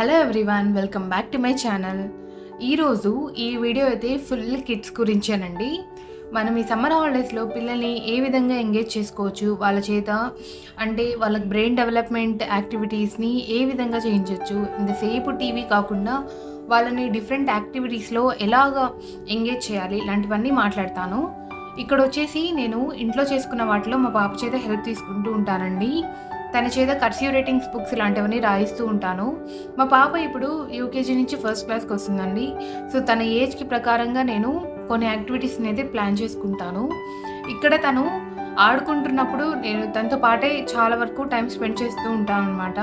Hello everyone welcome back to my channel ఈరోజు ఈ video అయితే ఫుల్ కిడ్స్ గురించేనండి. మనం ఈ సమ్మర్ హాలిడేస్లో పిల్లల్ని ఏ విధంగా ఎంగేజ్ చేసుకోవచ్చు వాళ్ళ చేత అంటే వాళ్ళకి బ్రెయిన్ డెవలప్మెంట్ యాక్టివిటీస్ని ఏ విధంగా చేయించవచ్చు ఇంతసేపు టీవీ కాకుండా వాళ్ళని డిఫరెంట్ యాక్టివిటీస్లో ఎలాగ ఎంగేజ్ చేయాలి ఇలాంటివన్నీ మాట్లాడతాను. ఇక్కడ వచ్చేసి నేను ఇంట్లో చేసుకున్న వాటిలో మా పాప చేత హెల్ప్ తీసుకుంటూ ఉంటానండి. తన చేత కర్సివ్ రేటింగ్స్ బుక్స్ ఇలాంటివన్నీ రాయిస్తూ ఉంటాను. మా పాప ఇప్పుడు యూకేజీ నుంచి ఫస్ట్ క్లాస్కి వస్తుందండి. సో తన ఏజ్కి ప్రకారంగా నేను కొన్ని యాక్టివిటీస్ని అయితే ప్లాన్ చేసుకుంటాను. ఇక్కడ తను ఆడుకుంటున్నప్పుడు నేను తనతో పాటే చాలా వరకు టైం స్పెండ్ చేస్తూ ఉంటాను అనమాట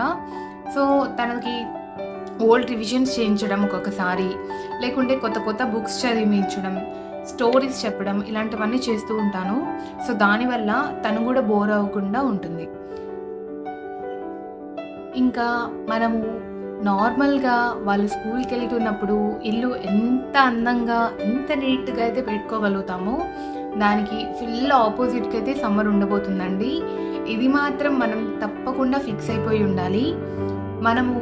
సో తనకి ఓల్డ్ రివిజన్స్ చేయించడం ఒక్కొక్కసారి లేకుంటే కొత్త కొత్త బుక్స్ చదివించడం స్టోరీస్ చెప్పడం ఇలాంటివన్నీ చేస్తూ ఉంటాను. సో దానివల్ల తను కూడా బోర్ అవ్వకుండా ఉంటుంది. ఇంకా మనము నార్మల్గా వాళ్ళు స్కూల్కి వెళ్తున్నప్పుడు ఇల్లు ఎంత అందంగా ఎంత నీట్గా అయితే పెట్టుకోగలుగుతామో దానికి ఫుల్ ఆపోజిట్కి అయితే సమ్మర్ ఉండబోతుందండి. ఇది మాత్రం మనం తప్పకుండా ఫిక్స్ అయిపోయి ఉండాలి. మనము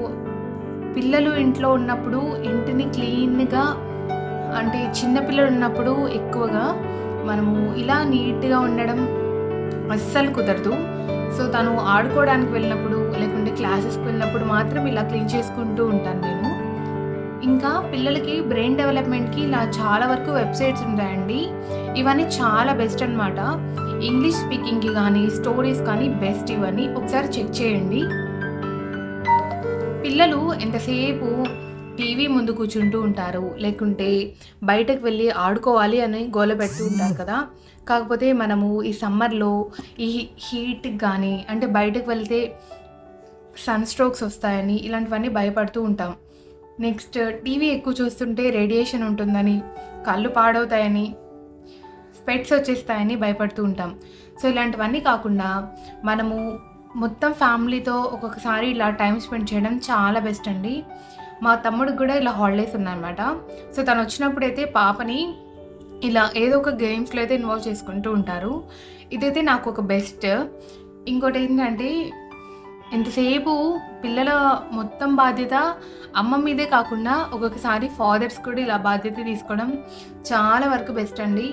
పిల్లలు ఇంట్లో ఉన్నప్పుడు ఇంటిని క్లీన్గా అంటే చిన్నపిల్లలు ఉన్నప్పుడు ఎక్కువగా మనము ఇలా నీట్గా ఉండడం అస్సలు కుదరదు. సో తను ఆడుకోవడానికి వెళ్ళినప్పుడు లేకుంటే క్లాసెస్కి వెళ్ళినప్పుడు మాత్రం ఇలా క్లీన్ చేసుకుంటూ ఉంటాను నేను. ఇంకా పిల్లలకి బ్రెయిన్ డెవలప్మెంట్కి ఇలా చాలా వరకు వెబ్సైట్స్ ఉంటాయండి. ఇవన్నీ చాలా బెస్ట్ అనమాట ఇంగ్లీష్ స్పీకింగ్కి కానీ స్టోరీస్ కానీ బెస్ట్ ఇవన్నీ ఒకసారి చెక్ చేయండి. పిల్లలు ఎంతసేపు టీవీ ముందు కూర్చుంటూ ఉంటారు లేకుంటే బయటకు వెళ్ళి ఆడుకోవాలి అని గోల పెడుతూ ఉంటారు కదా. కాకపోతే మనము ఈ సమ్మర్లో ఈ హీట్కి కానీ అంటే బయటకు వెళ్తే సన్ స్ట్రోక్స్ వస్తాయని ఇలాంటివన్నీ భయపడుతూ ఉంటాం. నెక్స్ట్ టీవీ ఎక్కువ చూస్తుంటే రేడియేషన్ ఉంటుందని కళ్ళు పాడవుతాయని స్పెట్స్ వచ్చేస్తాయని భయపడుతూ ఉంటాం. సో ఇలాంటివన్నీ కాకుండా మనము మొత్తం ఫ్యామిలీతో ఒక్కొక్కసారి ఇలా టైం స్పెండ్ చేయడం చాలా బెస్ట్ అండి. మా తమ్ముడికి కూడా ఇలా హాలిడేస్ ఉన్నాయన్నమాట సో తను వచ్చినప్పుడైతే పాపని ఇలా ఏదో ఒక గేమ్స్లో అయితే ఇన్వాల్వ్ చేసుకుంటూ ఉంటారు. ఇదైతే నాకు ఒక బెస్ట్ ఇంకోటి ఏంటంటే ఎంతసేపు పిల్లల మొత్తం బాధ్యత అమ్మ మీదే కాకుండా ఒక్కొక్కసారి ఫాదర్స్ కూడా ఇలా బాధ్యత తీసుకోవడం చాలా వరకు బెస్ట్ అండి.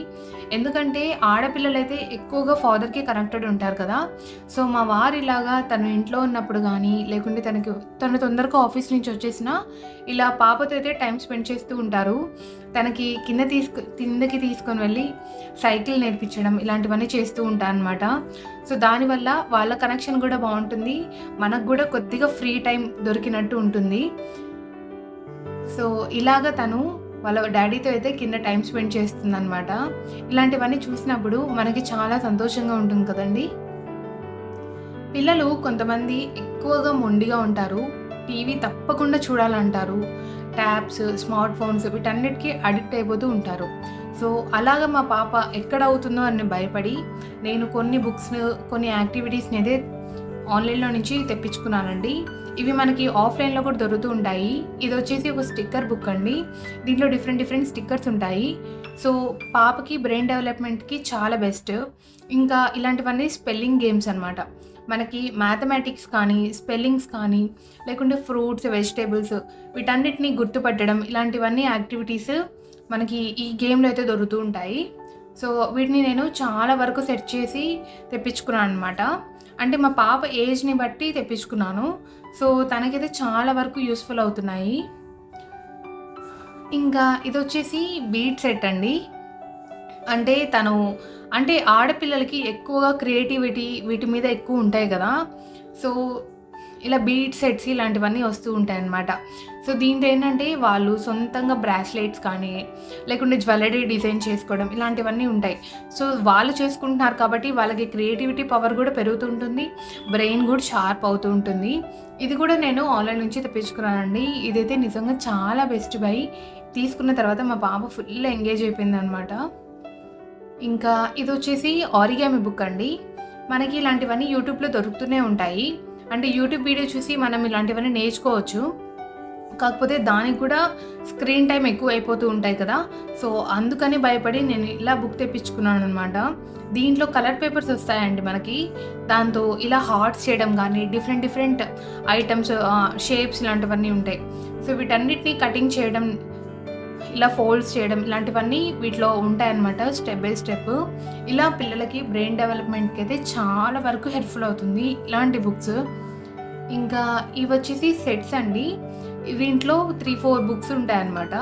ఎందుకంటే ఆడపిల్లలైతే ఎక్కువగా ఫాదర్కి కనెక్టెడ్ ఉంటారు కదా. సో మా వారు ఇలాగా తను ఇంట్లో ఉన్నప్పుడు కానీ లేకుంటే తనకి తను తొందరగా ఆఫీస్ నుంచి వచ్చేసినా ఇలా పాపతో అయితే టైం స్పెండ్ చేస్తూ ఉంటారు. తనకి కింద తీసుకు కిందకి తీసుకొని వెళ్ళి సైకిల్ నేర్పించడం ఇలాంటివన్నీ చేస్తూ ఉంటాను అనమాట సో దానివల్ల వాళ్ళ కనెక్షన్ కూడా బాగుంటుంది. మనకు కూడా కొద్దిగా ఫ్రీ టైం దొరికినట్టు ఉంటుంది. సో ఇలాగ తను వాళ్ళ డాడీతో అయితే కింద టైం స్పెండ్ చేస్తుందన్నమాట. ఇలాంటివన్నీ చూసినప్పుడు మనకి చాలా సంతోషంగా ఉంటుంది కదండి. పిల్లలు కొంతమంది ఎక్కువగా మొండిగా ఉంటారు. టీవీ తప్పకుండా చూడాలంటారు. ట్యాబ్స్ స్మార్ట్ ఫోన్స్ వీటన్నిటికీ అడిక్ట్ అయిపోతూ ఉంటారు. సో అలాగ మా పాప ఎక్కడ అవుతుందో అని భయపడి నేను కొన్ని బుక్స్ కొన్ని యాక్టివిటీస్ని అయితే ఆన్లైన్లో నుంచి తెప్పించుకున్నానండి. ఇవి మనకి ఆఫ్లైన్లో కూడా దొరుకుతూ ఉంటాయి. ఇది వచ్చేసి ఒక స్టిక్కర్ బుక్ అండి. దీంట్లో డిఫరెంట్ డిఫరెంట్ స్టిక్కర్స్ ఉంటాయి. సో పాపకి బ్రెయిన్ డెవలప్మెంట్కి చాలా బెస్ట్. ఇంకా ఇలాంటివన్నీ స్పెల్లింగ్ గేమ్స్ అనమాట మనకి మ్యాథమెటిక్స్ కానీ స్పెల్లింగ్స్ కానీ లేకుంటే ఫ్రూట్స్ వెజిటేబుల్స్ వీటన్నిటిని గుర్తుపట్టడం ఇలాంటివన్నీ యాక్టివిటీస్ మనకి ఈ గేమ్లో అయితే దొరుకుతూ ఉంటాయి. సో వీటిని నేను చాలా వరకు సెట్ చేసి తెప్పించుకున్నాను అనమాట అంటే మా పాప ఏజ్ని బట్టి తెప్పించుకున్నాను. సో తనకైతే చాలా వరకు యూస్ఫుల్ అవుతున్నాయి. ఇంకా ఇది వచ్చేసి బీట్ సెట్ అండి. అంటే తను అంటే ఆడపిల్లలకి ఎక్కువగా క్రియేటివిటీ వీటి మీద ఎక్కువ ఉంటాయి కదా. సో ఇలా బీట్ సెట్స్ ఇలాంటివన్నీ వస్తూ ఉంటాయి అన్నమాట సో దీంతో ఏంటంటే వాళ్ళు సొంతంగా బ్రాస్లెట్స్ కానీ లేకుంటే జ్యువెలరీ డిజైన్ చేసుకోవడం ఇలాంటివన్నీ ఉంటాయి. సో వాళ్ళు చేసుకుంటున్నారు కాబట్టి వాళ్ళకి క్రియేటివిటీ పవర్ కూడా పెరుగుతుంటుంది బ్రెయిన్ కూడా షార్ప్ అవుతూ ఉంటుంది. ఇది కూడా నేను ఆన్లైన్ నుంచి తెప్పించుకున్నానండి. ఇదైతే నిజంగా చాలా బెస్ట్ బై తీసుకున్న తర్వాత మా పాప ఫుల్ ఎంగేజ్ అయిపోయింది అనమాట ఇంకా ఇది వచ్చేసి ఆరిగామి బుక్ అండి. మనకి ఇలాంటివన్నీ యూట్యూబ్లో దొరుకుతూనే ఉంటాయి. అంటే యూట్యూబ్ వీడియో చూసి మనం ఇలాంటివన్నీ నేర్చుకోవచ్చు. కాకపోతే దానికి కూడా స్క్రీన్ టైం ఎక్కువ అయిపోతూ ఉంటాయి కదా. సో అందుకని భయపడి నేను ఇలా బుక్ తెప్పించుకున్నాను అనమాట దీంట్లో కలర్ పేపర్స్ వస్తాయండి మనకి. దాంతో ఇలా హార్ట్స్ చేయడం కానీ డిఫరెంట్ డిఫరెంట్ ఐటమ్స్ షేప్స్ ఇలాంటివన్నీ ఉంటాయి. సో వీటన్నిటిని కటింగ్ చేయడం ఇలా ఫోల్డ్స్ చేయడం ఇలాంటివన్నీ వీటిలో ఉంటాయన్నమాట స్టెప్ బై స్టెప్ ఇలా పిల్లలకి బ్రెయిన్ డెవలప్మెంట్కి అయితే చాలా వరకు హెల్ప్ఫుల్ అవుతుంది ఇలాంటి బుక్స్ ఇంకా ఇవి వచ్చేసి సెట్స్ అండి. దీంట్లో త్రీ ఫోర్ బుక్స్ ఉంటాయన్నమాట.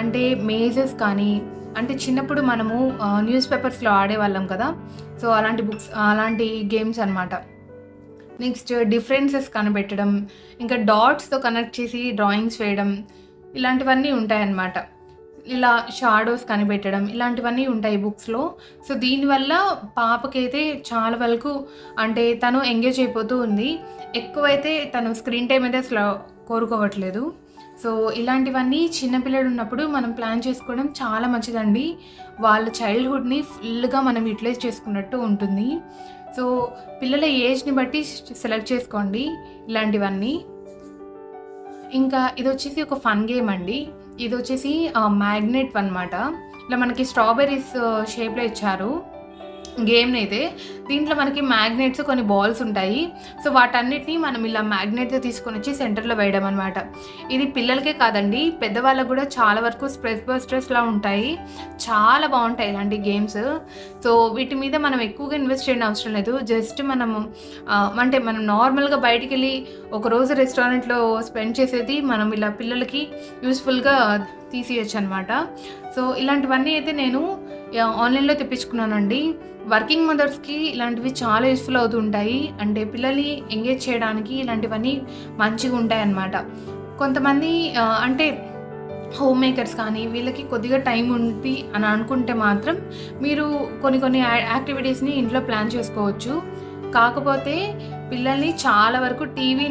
అంటే మేజెస్ కానీ అంటే చిన్నప్పుడు మనము న్యూస్ పేపర్స్లో ఆడేవాళ్ళం కదా. సో అలాంటి బుక్స్ అలాంటి గేమ్స్ అనమాట నెక్స్ట్ డిఫరెన్సెస్ కనిపెట్టడం ఇంకా డాట్స్తో కనెక్ట్ చేసి డ్రాయింగ్స్ వేయడం ఇలాంటివన్నీ ఉంటాయన్నమాట. ఇలా షాడోస్ కనిపెట్టడం ఇలాంటివన్నీ ఉంటాయి బుక్స్లో సో దీనివల్ల పాపకైతే చాలా వరకు అంటే తను ఎంగేజ్ అయిపోతూ ఉంది. ఎక్కువైతే తను స్క్రీన్ టైం అయితే అసలు కోరుకోవట్లేదు. సో ఇలాంటివన్నీ చిన్నపిల్లడు ఉన్నప్పుడు మనం ప్లాన్ చేసుకోవడం చాలా మంచిదండి. వాళ్ళ చైల్డ్హుడ్ని ఫుల్గా మనం యూటిలైజ్ చేసుకున్నట్టు ఉంటుంది. సో పిల్లల ఏజ్ని బట్టి సెలెక్ట్ చేసుకోండి ఇలాంటివన్నీ. ఇంకా ఇది వచ్చేసి ఒక ఫన్ గేమ్ అండి. ఇది వచ్చేసి మ్యాగ్నెట్ అనమాట ఇలా మనకి స్ట్రాబెర్రీస్ షేప్లో ఇచ్చారు. గేమ్ని అయితే దీంట్లో మనకి మ్యాగ్నెట్స్ కొన్ని బాల్స్ ఉంటాయి. సో వాటన్నిటిని మనం ఇలా మ్యాగ్నెట్తో తీసుకొని వచ్చి సెంటర్లో వేయడం అనమాట ఇది పిల్లలకే కాదండి పెద్దవాళ్ళకు కూడా చాలా వరకు స్ట్రెస్ బస్టర్స్లా ఉంటాయి. చాలా బాగుంటాయి ఇలాంటి గేమ్స్ సో వీటి మీద మనం ఎక్కువగా ఇన్వెస్ట్ చేయడం అవసరం లేదు. జస్ట్ మనము అంటే మనం నార్మల్గా బయటికి వెళ్ళి ఒక రోజు రెస్టారెంట్లో స్పెండ్ చేసేది మనం ఇలా పిల్లలకి యూస్ఫుల్గా తీసేయచ్చు అనమాట సో ఇలాంటివన్నీ అయితే నేను ఆన్లైన్లో తెప్పించుకున్నానండి. వర్కింగ్ మదర్స్కి ఇలాంటివి చాలా యూస్ఫుల్ అవుతుంటాయి. అంటే పిల్లల్ని ఎంగేజ్ చేయడానికి ఇలాంటివన్నీ మంచిగా ఉంటాయి అన్నమాట కొంతమంది అంటే హోమ్ మేకర్స్ కానీ వీళ్ళకి కొద్దిగా టైం ఉంది అని అనుకుంటే మాత్రం మీరు కొన్ని కొన్ని యాక్టివిటీస్ని ఇంట్లో ప్లాన్ చేసుకోవచ్చు. కాకపోతే పిల్లల్ని చాలా వరకు టీవీ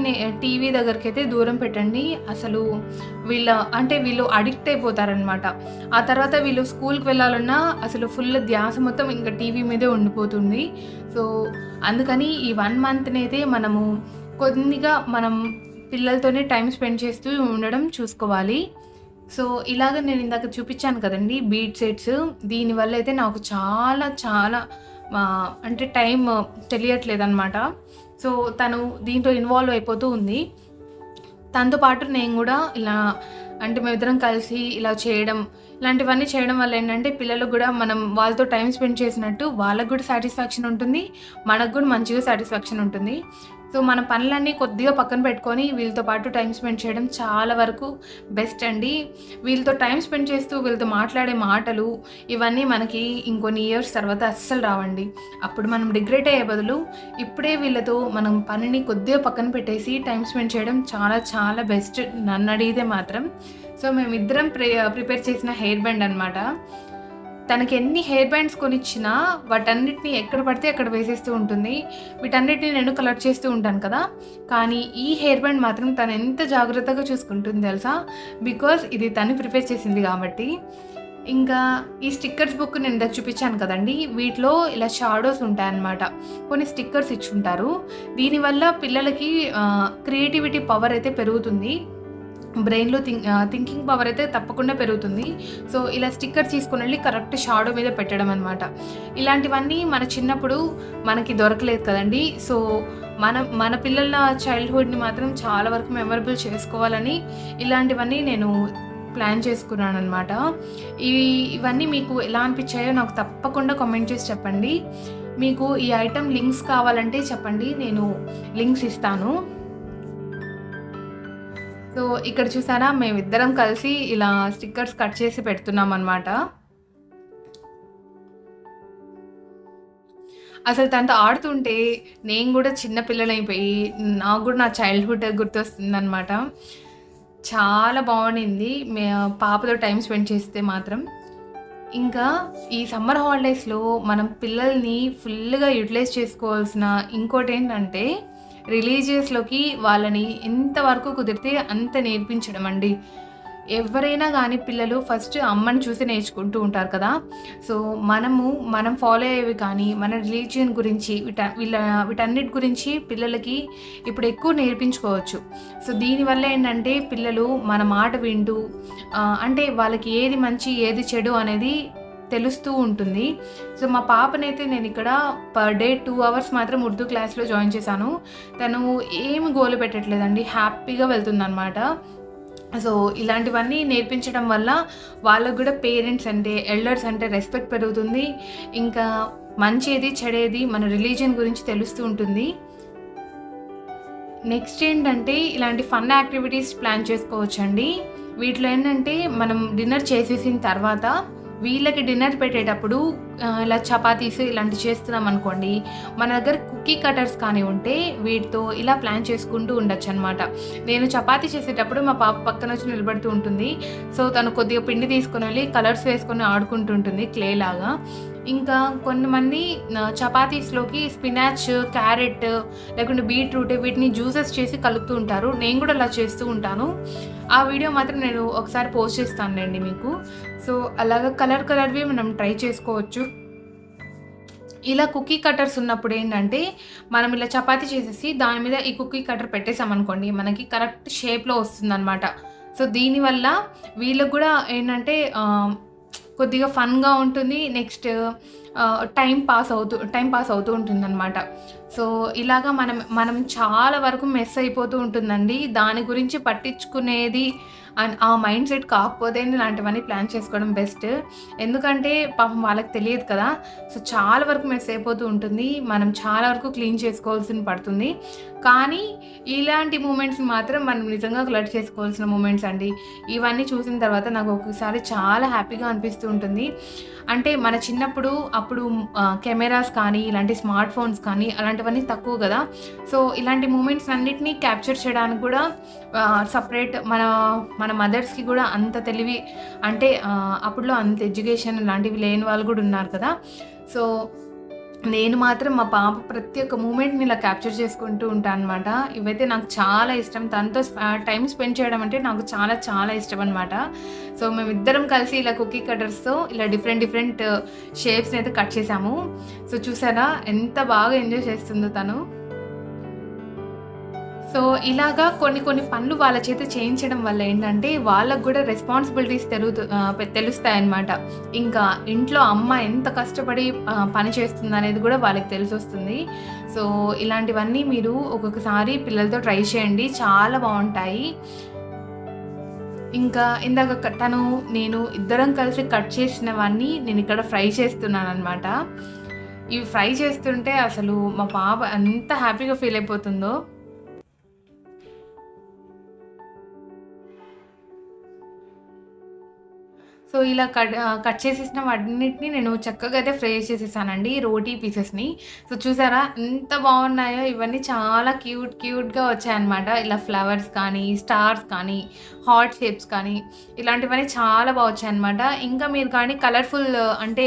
టీవీ దగ్గరికి అయితే దూరం పెట్టండి. అసలు వీళ్ళ అంటే వీళ్ళు అడిక్ట్ అయిపోతారనమాట ఆ తర్వాత వీళ్ళు స్కూల్కి వెళ్ళాలన్నా అసలు ఫుల్ ధ్యాస మొత్తం ఇంకా టీవీ మీదే ఉండిపోతుంది. సో అందుకని ఈ వన్ మంత్ని అయితే మనము కొద్దిగా మనం పిల్లలతోనే టైం స్పెండ్ చేస్తూ ఉండడం చూసుకోవాలి. సో ఇలాగ నేను ఇందాక చూపించాను కదండి బీట్ సెట్స్. దీనివల్ల అయితే నాకు చాలా చాలా అంటే టైం తెలియట్లేదు అనమాట సో తను దీంట్లో ఇన్వాల్వ్ అయిపోతూ ఉంది. తనతో పాటు నేను కూడా ఇలా అంటే మేమిద్దరం కలిసి ఇలా చేయడం ఇలాంటివన్నీ చేయడం వల్ల ఏంటంటే పిల్లలకు కూడా మనం వాళ్ళతో టైం స్పెండ్ చేసినట్టు వాళ్ళకు కూడా సాటిస్ఫాక్షన్ ఉంటుంది మనకు కూడా మంచిగా సాటిస్ఫాక్షన్ ఉంటుంది. సో మన పనులన్నీ కొద్దిగా పక్కన పెట్టుకొని వీళ్ళతో పాటు టైం స్పెండ్ చేయడం చాలా వరకు బెస్ట్ అండి. వీళ్ళతో టైం స్పెండ్ చేస్తూ వీళ్ళతో మాట్లాడే మాటలు ఇవన్నీ మనకి ఇంకొన్ని ఇయర్స్ తర్వాత అస్సలు రావండి. అప్పుడు మనం డిగ్రేట్ అయ్యే బదులు ఇప్పుడే వీళ్ళతో మనం పనిని కొద్దిగా పక్కన పెట్టేసి టైం స్పెండ్ చేయడం చాలా చాలా బెస్ట్ నన్ను అడిగితే మాత్రం. సో మేమిద్దరం ప్రే ప్రిపేర్ చేసిన హెయిర్ బ్యాండ్ అనమాట తనకి ఎన్ని హెయిర్ బ్యాండ్స్ కొనిచ్చినా వాటన్నిటిని ఎక్కడ పడితే అక్కడ వేసేస్తూ ఉంటుంది. వీటన్నిటిని నేను కలెక్ట్ చేస్తూ ఉంటాను కదా. కానీ ఈ హెయిర్ బ్యాండ్ మాత్రం తను ఎంత జాగ్రత్తగా చూసుకుంటుంది తెలుసా? బికాస్ ఇది తను ప్రిపేర్ చేసింది కాబట్టి. ఇంకా ఈ స్టిక్కర్స్ బుక్ నేను ఇందాక చూపించాను కదండి. వీటిలో ఇలా షాడోస్ ఉంటాయన్నమాట. కొన్ని స్టిక్కర్స్ ఇచ్చుంటారు. దీనివల్ల పిల్లలకి క్రియేటివిటీ పవర్ అయితే పెరుగుతుంది. బ్రెయిన్లో థింక్ థింకింగ్ పవర్ అయితే తప్పకుండా పెరుగుతుంది. సో ఇలా స్టిక్కర్ తీసుకుని వెళ్ళి కరెక్ట్ షాడో మీద పెట్టడం అనమాట ఇలాంటివన్నీ మన చిన్నప్పుడు మనకి దొరకలేదు కదండి. సో మన మన పిల్లల చైల్డ్హుడ్ని మాత్రం చాలా వరకు మెమరబుల్ చేసుకోవాలని ఇలాంటివన్నీ నేను ప్లాన్ చేసుకున్నాను అనమాట ఇవి ఇవన్నీ మీకు ఎలా అనిపించాయో నాకు తప్పకుండా కామెంట్ చేసి చెప్పండి. మీకు ఈ ఐటెం లింక్స్ కావాలంటే చెప్పండి. నేను లింక్స్ ఇస్తాను. సో ఇక్కడ చూసారా మేమిద్దరం కలిసి ఇలా స్టిక్కర్స్ కట్ చేసి పెడుతున్నాం అనమాట అసలు తనతో ఆడుతుంటే నేను కూడా చిన్న పిల్లలైపోయి నాకు కూడా నా చైల్డ్హుడ్ గుర్తొస్తుంది అనమాట చాలా బాగుండింది. మే పాపతో టైం స్పెండ్ చేస్తే మాత్రం. ఇంకా ఈ సమ్మర్ హాలిడేస్లో మనం పిల్లల్ని ఫుల్గా యూటిలైజ్ చేసుకోవాల్సిన ఇంకోటి ఏంటంటే రిలీజియస్లోకి వాళ్ళని ఎంతవరకు కుదిరితే అంత నేర్పించడం అండి. ఎవరైనా కానీ పిల్లలు ఫస్ట్ అమ్మని చూసి నేర్చుకుంటూ ఉంటారు కదా. సో మనము మనం ఫాలో అయ్యేవి కానీ మన రిలీజియన్ గురించి వీట వీళ్ళ వీటన్నిటి గురించి పిల్లలకి ఇప్పుడు ఎక్కువ నేర్పించుకోవచ్చు. సో దీనివల్ల ఏంటంటే పిల్లలు మన మాట వింటూ అంటే వాళ్ళకి ఏది మంచి ఏది చెడు అనేది తెలుస్తూ ఉంటుంది. సో మా పాపనైతే నేను ఇక్కడ పర్ డే టూ అవర్స్ మాత్రం ఉర్దూ క్లాస్లో జాయిన్ చేశాను. తను ఏమి గోలు పెట్టట్లేదండి. హ్యాపీగా వెళ్తుందనమాట సో ఇలాంటివన్నీ నేర్పించడం వల్ల వాళ్ళకు కూడా పేరెంట్స్ అంటే ఎల్డర్స్ అంటే రెస్పెక్ట్ పెరుగుతుంది. ఇంకా మంచిది చెడేది మన రిలీజియన్ గురించి తెలుస్తూ ఉంటుంది. నెక్స్ట్ ఏంటంటే ఇలాంటి ఫన్ యాక్టివిటీస్ ప్లాన్ చేసుకోవచ్చండి. వీటిలో ఏంటంటే మనం డిన్నర్ చేసేసిన తర్వాత వీళ్ళకి డిన్నర్ పెట్టేటప్పుడు ఇలా చపాతీస్ ఇలాంటివి చేస్తున్నాం అనుకోండి మన దగ్గర కుకీ కటర్స్ కానీ ఉంటే వీటితో ఇలా ప్లాన్ చేసుకుంటూ ఉండొచ్చు అనమాట నేను చపాతీ చేసేటప్పుడు మా పాప పక్కన వచ్చి నిలబడుతూ ఉంటుంది. సో తను కొద్దిగా పిండి తీసుకొని వెళ్ళి కలర్స్ వేసుకొని ఆడుకుంటూ ఉంటుంది క్లే లాగా. ఇంకా కొంతమంది చపాతీస్లోకి స్పినాచ్ క్యారెట్ లేకుంటే బీట్రూట్ వీటిని జ్యూసెస్ చేసి కలుపుతూ ఉంటారు. నేను కూడా అలా చేస్తూ ఉంటాను. ఆ వీడియో మాత్రం నేను ఒకసారి పోస్ట్ చేస్తానులేండి మీకు. సో అలాగా కలర్ కలర్వి మనం ట్రై చేసుకోవచ్చు. ఇలా కుకీ కట్టర్స్ ఉన్నప్పుడు ఏంటంటే మనం ఇలా చపాతీ చేసేసి దాని మీద ఈ కుకీ కట్టర్ పెట్టేసామనుకోండి మనకి కరెక్ట్ షేప్లో వస్తుందన్నమాట. సో దీనివల్ల వీళ్ళకు కూడా ఏంటంటే కొద్దిగా ఫన్గా ఉంటుంది. నెక్స్ట్ టైం పాస్ అవుతూ టైం పాస్ అవుతూ ఉంటుందన్నమాట. సో ఇలాగా మనం మనం చాలా వరకు మెస్ అయిపోతూ ఉంటుందండి. దాని గురించి పట్టించుకునేది అండ్ ఆ మైండ్ సెట్ కాకపోతే ఇలాంటివన్నీ ప్లాన్ చేసుకోవడం బెస్ట్. ఎందుకంటే పాపం వాళ్ళకి తెలియదు కదా. సో చాలా వరకు మెస్ అయిపోతూ ఉంటుంది. మనం చాలా వరకు క్లీన్ చేసుకోవాల్సి పడుతుంది. కానీ ఇలాంటి మూమెంట్స్ మాత్రం మనం నిజంగా క్లట్ చేసుకోవాల్సిన మూమెంట్స్ అండి. ఇవన్నీ చూసిన తర్వాత నాకు ఒక్కొక్కసారి చాలా హ్యాపీగా అనిపిస్తూ ఉంటుంది. అంటే మన చిన్నప్పుడు అప్పుడు కెమెరాస్ కానీ ఇలాంటి స్మార్ట్ ఫోన్స్ కానీ అలాంటివన్నీ తక్కువ కదా. సో ఇలాంటి మూమెంట్స్ అన్నిటినీ క్యాప్చర్ చేయడానికి కూడా సపరేట్ మన మన మన మదర్స్కి కూడా అంత తెలివి అంటే అప్పుడులో అంత ఎడ్యుకేషన్ లాంటివి లేని వాళ్ళు కూడా ఉన్నారు కదా. సో నేను మాత్రం మా పాప ప్రతి ఒక్క మూమెంట్ని ఇలా క్యాప్చర్ చేసుకుంటూ ఉంటాను అనమాట ఇవైతే నాకు చాలా ఇష్టం. తనతో టైం స్పెండ్ చేయడం అంటే నాకు చాలా చాలా ఇష్టం అనమాట సో మేమిద్దరం కలిసి ఇలా కుకీ కటర్స్తో ఇలా డిఫరెంట్ డిఫరెంట్ షేప్స్ని అయితే కట్ చేసాము. సో చూసారా? ఎంత బాగా ఎంజాయ్ చేస్తుందో తను. సో ఇలాగా కొన్ని కొన్ని పనులు వాళ్ళ చేత చేయించడం వల్ల ఏంటంటే వాళ్ళకు కూడా రెస్పాన్సిబిలిటీస్ తెలుగు తెలుస్తాయి అన్నమాట ఇంకా ఇంట్లో అమ్మ ఎంత కష్టపడి పని చేస్తుంది అనేది కూడా వాళ్ళకి తెలిసి వస్తుంది సో ఇలాంటివన్నీ మీరు ఒక్కొక్కసారి పిల్లలతో ట్రై చేయండి. చాలా బాగుంటాయి. ఇంకా ఇందాక తను నేను ఇద్దరం కలిసి కట్ చేసినవన్నీ నేను ఇక్కడ ఫ్రై చేస్తున్నాను అనమాట ఇవి ఫ్రై చేస్తుంటే అసలు మా పాప ఎంత హ్యాపీగా ఫీల్ అయిపోతుందో. సో ఇలా కట్ కట్ చేసేసిన వాటిన్నిటిని నేను చక్కగా అయితే ఫ్రై చేసేసానండి రోటీ పీసెస్ని. సో చూసారా ఎంత బాగున్నాయో ఇవన్నీ చాలా క్యూట్ క్యూట్గా వచ్చాయన్నమాట. ఇలా ఫ్లవర్స్ కానీ స్టార్స్ కానీ హార్ట్ షేప్స్ కానీ ఇలాంటివన్నీ చాలా బాగా వచ్చాయన్నమాట. ఇంకా మీరు కానీ కలర్ఫుల్ అంటే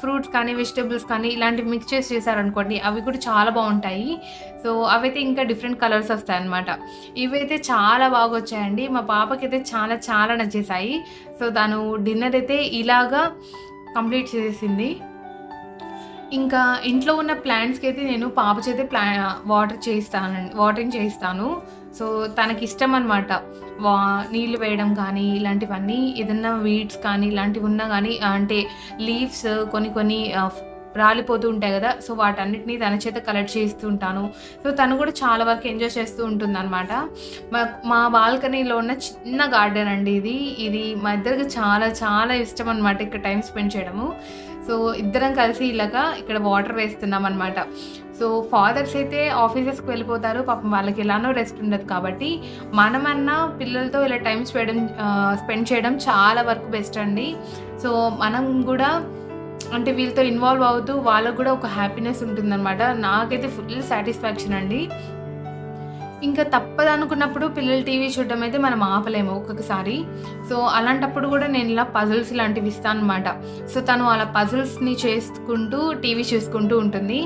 ఫ్రూట్స్ కానీ వెజిటేబుల్స్ కానీ ఇలాంటివి మిక్స్ చేసి చేశారనుకోండి అవి కూడా చాలా బాగుంటాయి. సో అవైతే ఇంకా డిఫరెంట్ కలర్స్ వస్తాయన్నమాట. ఇవైతే చాలా బాగా వచ్చాయండి. మా పాపకైతే చాలా చాలా నచ్చేసాయి. సో తను డిన్నర్ అయితే ఇలాగా కంప్లీట్ చేసేసింది. ఇంకా ఇంట్లో ఉన్న ప్లాంట్స్కి అయితే నేను పాప చేతే ప్లా వాటర్ చేస్తాను వాటరింగ్ చేస్తాను. సో తనకి ఇష్టం అనమాట వా నీళ్ళు వేయడం కానీ ఇలాంటివన్నీ ఏదన్నా వీడ్స్ కానీ ఇలాంటివి ఉన్నా కానీ అంటే లీవ్స్ కొన్ని కొన్ని రాలిపోతూ ఉంటాయి కదా సో వాటన్నిటిని తన చేత కలెక్ట్ చేస్తూ ఉంటాను సో తను కూడా చాలా వరకు ఎంజాయ్ చేస్తూ ఉంటుంది అనమాట మా మా బాల్కనీలో ఉన్న చిన్న గార్డెన్ అండి ఇది. ఇది మా ఇద్దరికి చాలా చాలా ఇష్టం అనమాట ఇక్కడ టైం స్పెండ్ చేయడము. సో ఇద్దరం కలిసి ఇలాగా ఇక్కడ వాటర్ వేస్తున్నాం అనమాట సో ఫాదర్స్ అయితే ఆఫీసెస్కి వెళ్ళిపోతారు. పాపం వాళ్ళకి ఎలానో రెస్ట్ ఉండదు కాబట్టి మనమన్నా పిల్లలతో ఇలా టైం స్పెండ్ స్పెండ్ చేయడం చాలా వరకు బెస్ట్ అండి. సో మనం కూడా అంటే వీళ్ళతో ఇన్వాల్వ్ అవుతూ వాళ్ళకు కూడా ఒక హ్యాపీనెస్ ఉంటుందన్నమాట. నాకైతే ఫుల్ సాటిస్ఫాక్షన్ అండి. ఇంకా తప్పదనుకున్నప్పుడు పిల్లలు టీవీ చూడడం అయితే మనం ఆపలేము ఒక్కొక్కసారి. సో అలాంటప్పుడు కూడా నేను ఇలా పజిల్స్ ఇలాంటివి ఇస్తాను అనమాట సో తను అలా పజిల్స్ని చేసుకుంటూ టీవీ చూసుకుంటూ ఉంటుంది.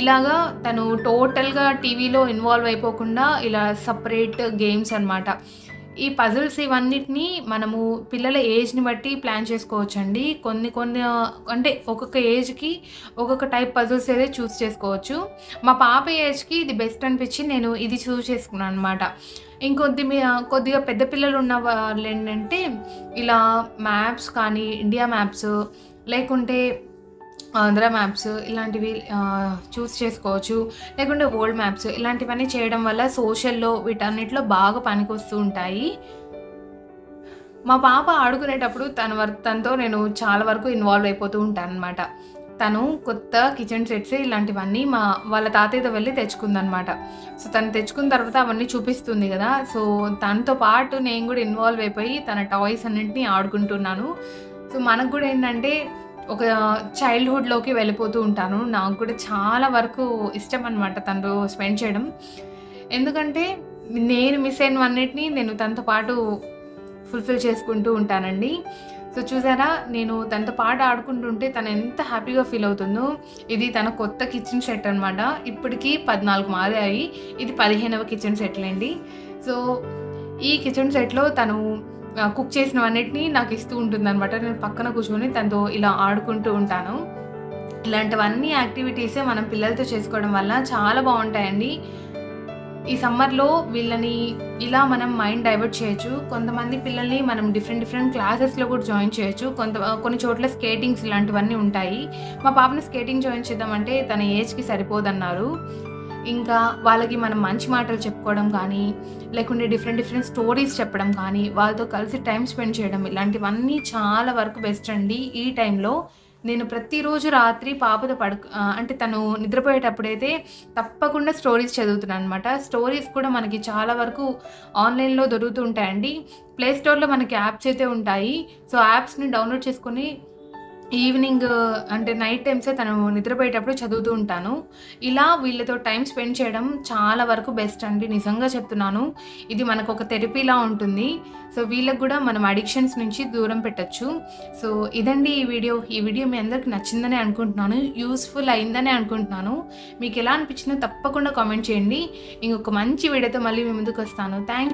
ఇలాగా తను టోటల్గా టీవీలో ఇన్వాల్వ్ అయిపోకుండా ఇలా సపరేట్ గేమ్స్ అనమాట ఈ పజిల్స్ ఇవన్నిటిని మనము పిల్లల ఏజ్ని బట్టి ప్లాన్ చేసుకోవచ్చండి. కొన్ని కొన్ని అంటే ఒక్కొక్క ఏజ్కి ఒక్కొక్క టైప్ పజిల్స్ అయితే చూస్ చేసుకోవచ్చు. మా పాప ఏజ్కి ఇది బెస్ట్ అనిపించి నేను ఇది చూస్ చేసుకున్నాను అనమాట ఇంకొద్ది మీ కొద్దిగా పెద్ద పిల్లలు ఉన్న వాళ్ళు ఏంటంటే ఇలా మ్యాప్స్ కానీ ఇండియా మ్యాప్స్ లేకుంటే ఆంధ్ర మ్యాప్స్ ఇలాంటివి చూస్ చేసుకోవచ్చు. లేకుంటే ఓల్డ్ మ్యాప్స్ ఇలాంటివన్నీ చేయడం వల్ల సోషల్లో వీటన్నిటిలో బాగా పనికొస్తూ ఉంటాయి. మా పాప ఆడుకునేటప్పుడు తన వర్ తనతో నేను చాలా వరకు ఇన్వాల్వ్ అయిపోతూ ఉంటాను అనమాట తను కొత్త కిచెన్ సెట్స్ ఇలాంటివన్నీ మా వాళ్ళ తాతయ్యతో వెళ్ళి తెచ్చుకుందనమాట సో తను తెచ్చుకున్న తర్వాత అవన్నీ చూపిస్తుంది కదా. సో తనతో పాటు నేను కూడా ఇన్వాల్వ్ అయిపోయి తన టాయ్స్ అన్నింటినీ ఆడుకుంటున్నాను. సో మనకు కూడా ఏంటంటే ఒక చైల్డ్హుడ్లోకి వెళ్ళిపోతూ ఉంటాను. నాకు కూడా చాలా వరకు ఇష్టం అనమాట తనతో స్పెండ్ చేయడం. ఎందుకంటే నేను మిస్ అయినవన్నిటిని నేను తనతో పాటు ఫుల్ఫిల్ చేసుకుంటూ ఉంటానండి. సో చూసారా నేను తనతో పాటు ఆడుకుంటుంటే తను ఎంత హ్యాపీగా ఫీల్ అవుతుందో. ఇది తన కొత్త కిచెన్ సెట్ అనమాట ఇప్పటికీ పద్నాలుగు మారాయి ఇది పదిహేనవ కిచెన్ సెట్లండి సో ఈ కిచెన్ సెట్లో తను కుక్ చేసినవన్నిటిని నాకు ఇస్తూ ఉంటుంది అనమాట నేను పక్కన కూర్చొని తనతో ఇలా ఆడుకుంటూ ఉంటాను. ఇలాంటివన్నీ యాక్టివిటీసే మనం పిల్లలతో చేసుకోవడం వల్ల చాలా బాగుంటాయండి. ఈ సమ్మర్లో వీళ్ళని ఇలా మనం మైండ్ డైవర్ట్ చేయొచ్చు. కొంతమంది పిల్లల్ని మనం డిఫరెంట్ డిఫరెంట్ క్లాసెస్లో కూడా జాయిన్ చేయొచ్చు. కొంత కొన్ని చోట్ల స్కేటింగ్స్ ఇలాంటివన్నీ ఉంటాయి. మా పాపను స్కేటింగ్ జాయిన్ చేద్దామంటే తన ఏజ్కి సరిపోదన్నారు. ఇంకా వాళ్ళకి మనం మంచి మాటలు చెప్పుకోవడం కానీ లేకుంటే డిఫరెంట్ డిఫరెంట్ స్టోరీస్ చెప్పడం కానీ వాళ్ళతో కలిసి టైం స్పెండ్ చేయడం ఇలాంటివన్నీ చాలా వరకు బెస్ట్ అండి. ఈ టైంలో నేను ప్రతిరోజు రాత్రి పాపతో పడుకు అంటే తను నిద్రపోయేటప్పుడైతే తప్పకుండా స్టోరీస్ చదువుతున్నాను అనమాట స్టోరీస్ కూడా మనకి చాలా వరకు ఆన్లైన్లో దొరుకుతూ ఉంటాయండి. ప్లే స్టోర్లో మనకి యాప్స్ అయితే ఉంటాయి. సో యాప్స్ని డౌన్లోడ్ చేసుకొని ఈవినింగ్ అంటే నైట్ టైమ్సే తను నిద్రపోయేటప్పుడు చదువుతూ ఉంటాను. ఇలా వీళ్ళతో టైం స్పెండ్ చేయడం చాలా వరకు బెస్ట్ అండి నిజంగా చెప్తున్నాను. ఇది మనకు ఒక థెరపీలా ఉంటుంది. సో వీళ్ళకు కూడా మనం అడిక్షన్స్ నుంచి దూరం పెట్టచ్చు. సో ఇదండి ఈ వీడియో. ఈ వీడియో మీ అందరికి నచ్చిందని అనుకుంటున్నాను. యూస్ఫుల్ అయిందని అనుకుంటున్నాను. మీకు ఎలా అనిపించిందో తప్పకుండా కామెంట్ చేయండి. ఇంకొక మంచి వీడియోతో మళ్ళీ మీ ముందుకు వస్తాను. థ్యాంక్